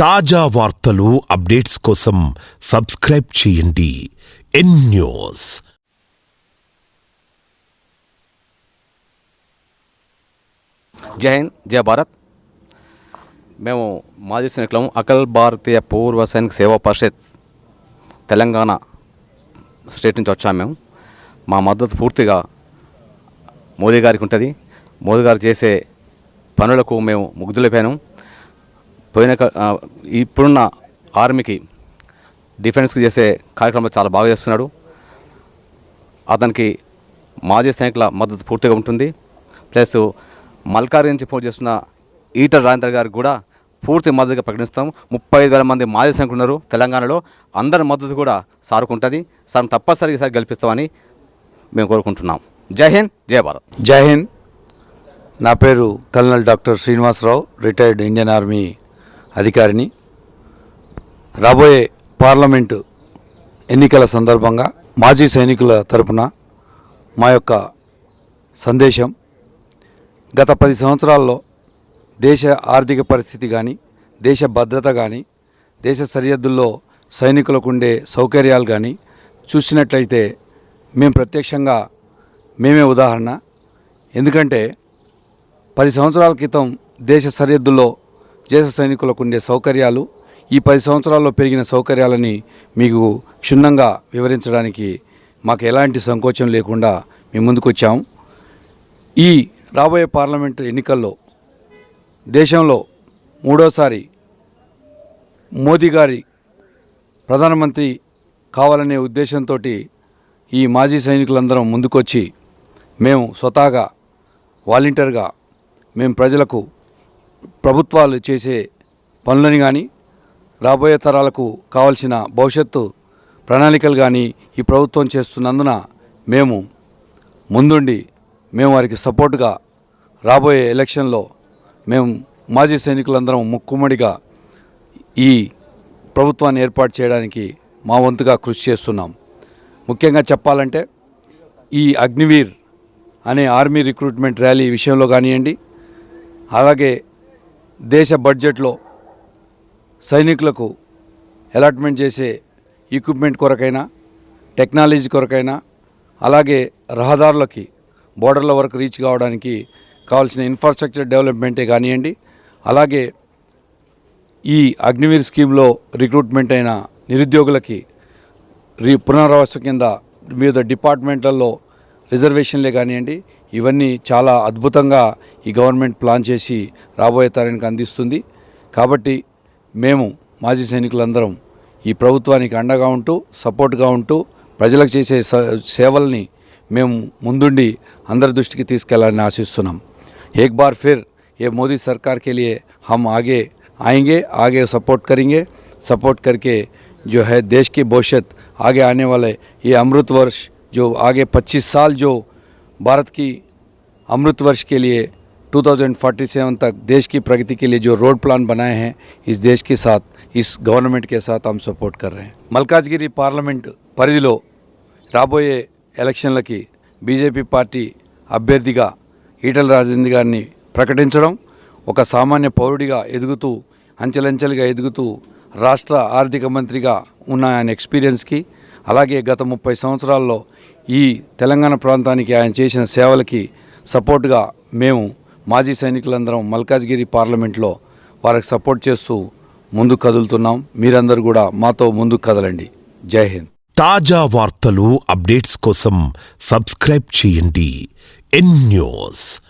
తాజా వార్తలు అప్డేట్స్ కోసం సబ్స్క్రైబ్ చేయండి. N news. జై హింద్ జై భారత్. మేము మాజీ సైనికులం అఖిల భారతీయ పూర్వ సైనిక సేవా పరిషత్ తెలంగాణ స్టేట్ నుంచి వచ్చాము మేము. మా మద్దతు పూర్తిగా మోదీ గారికి ఉంటుంది. మోదీ గారు చేసే పనులకు మేము ముగ్ధులైపోయాము పోయిన ఇప్పుడున్న ఆర్మీకి డిఫెన్స్కి చేసే కార్యక్రమాలు చాలా బాగా చేస్తున్నాడు. అతనికి మాజీ సైనికుల మద్దతు పూర్తిగా ఉంటుంది. ప్లస్ మల్కారి నుంచి పోటీ చేస్తున్న ఈటర్ రాజేంద్ర గారికి కూడా పూర్తి మద్దతుగా ప్రకటిస్తాం. ముప్పై ఐదు వేల మంది మాజీ సైనికులు ఉన్నారు తెలంగాణలో. అందరి మద్దతు కూడా సారుకుంటుంది సార్ తప్పనిసరిగా ఈసారి గెలిపిస్తామని మేము కోరుకుంటున్నాం. జై హింద్ జై భారత్. జై హింద్. నా పేరు colonel doctor Srinivasa Rao retired Indian army అధికారిని రాబోయే పార్లమెంటు ఎన్నికల సందర్భంగా మాజీ సైనికుల తరపున మా యొక్క సందేశం గత పది సంవత్సరాల్లో దేశ ఆర్థిక పరిస్థితి కానీ దేశ భద్రత కానీ దేశ సరిహద్దుల్లో సైనికులకు ఉండే సౌకర్యాలు కానీ చూసినట్లయితే మేము ప్రత్యక్షంగా మేమే ఉదాహరణ. ఎందుకంటే పది సంవత్సరాల క్రితం దేశ సరిహద్దుల్లో దేశ సైనికులకు ఉండే సౌకర్యాలు ఈ పది సంవత్సరాల్లో పెరిగిన సౌకర్యాలని మీకు క్షుణ్ణంగా వివరించడానికి మాకు ఎలాంటి సంకోచం లేకుండా మేము ముందుకొచ్చాము ఈ రాబోయే పార్లమెంటు ఎన్నికల్లో దేశంలో మూడోసారి మోదీ గారి ప్రధానమంత్రి కావాలనే ఉద్దేశంతో ఈ మాజీ సైనికులందరం ముందుకొచ్చి మేము స్వతహాగా వాలంటీర్గా మేము ప్రజలకు ప్రభుత్వాలు చేసే పనులని కానీ రాబోయే తరాలకు కావలసిన భవిష్యత్తు ప్రణాళికలు కానీ ఈ ప్రభుత్వం చేస్తున్నందున మేము ముందుండి మేము వారికి సపోర్టుగా రాబోయే ఎలక్షన్లో మేము మాజీ సైనికులందరం ముక్కుమ్మడిగా ఈ ప్రభుత్వాన్ని ఏర్పాటు చేయడానికి మా వంతుగా కృషి చేస్తున్నాం. ముఖ్యంగా చెప్పాలంటే ఈ అగ్నివీర్ అనే ఆర్మీ రిక్రూట్మెంట్ ర్యాలీ విషయంలో కానివ్వండి అలాగే దేశ బడ్జెట్లో సైనికులకు అలాట్మెంట్ చేసే ఎక్విప్మెంట్ కొరకైనా టెక్నాలజీ కొరకైనా అలాగే రహదారులకి బోర్డర్ల వరకు రీచ్ కావడానికి కావాల్సిన ఇన్ఫ్రాస్ట్రక్చర్ డెవలప్మెంటే కానివ్వండి అలాగే ఈ అగ్నివీర్ స్కీమ్లో రిక్రూట్మెంట్ అయిన నిరుద్యోగులకి రీ పునరావాస కింద వివిధ డిపార్ట్మెంట్లలో రిజర్వేషన్లే కానివ్వండి ఇవన్నీ చాలా అద్భుతంగా ఈ గవర్నమెంట్ ప్లాన్ చేసి రాబోయే తరానికి అందిస్తుంది కాబట్టి మేము మాజీ సైనికులందరం ఈ ప్రభుత్వానికి అండగా ఉంటూ సపోర్ట్గా ఉంటూ ప్రజలకు చేసే స- సేవల్ని మేము ముందుండి అందరి దృష్టికి తీసుకెళ్లాలని ఆశిస్తున్నాం एक बार फिर ये मोदी सरकार के लिए हम आगे आएंगे आगे सपोर्ट करेंगे सपोर्ट करके जो है देश की भविष्य आगे आने वाले ये अमृत वर्ष जो आगे 25 साल जो भारत की अमृत वर्ष के लिए 2047 तक देश की प्रगति के लिए जो रोड प्लान बनाए हैं इस देश के साथ इस गवर्नमेंट के साथ हम सपोर्ट कर रहे हैं మల్కాజ్గిరి పార్లమెంట్ పరిధిలో రాబోయే ఎలక్షన్లకి బీజేపీ పార్టీ అభ్యర్థిగా ఈటల రాజేంద్ర గారిని ప్రకటించడం ఒక సామాన్య పౌరుడిగా ఎదుగుతూ అంచెలంచెలుగా ఎదుగుతూ రాష్ట్ర ఆర్థిక మంత్రిగా ఉన్న ఆయన ఎక్స్పీరియన్స్కి అలాగే గత ముప్పై సంవత్సరాల్లో ఈ తెలంగాణ ప్రాంతానికి ఆయన చేసిన సేవలకి సపోర్ట్గా మేము మాజీ సైనికులందరం మల్కాజ్గిరి పార్లమెంట్లో వారికి సపోర్ట్ చేస్తూ ముందుకు కదులుతున్నాం. మీరందరూ కూడా మాతో ముందుకు కదలండి. జై హింద్. తాజా వార్తలు అప్డేట్స్ కోసం సబ్స్క్రైబ్ చేయండి. N news.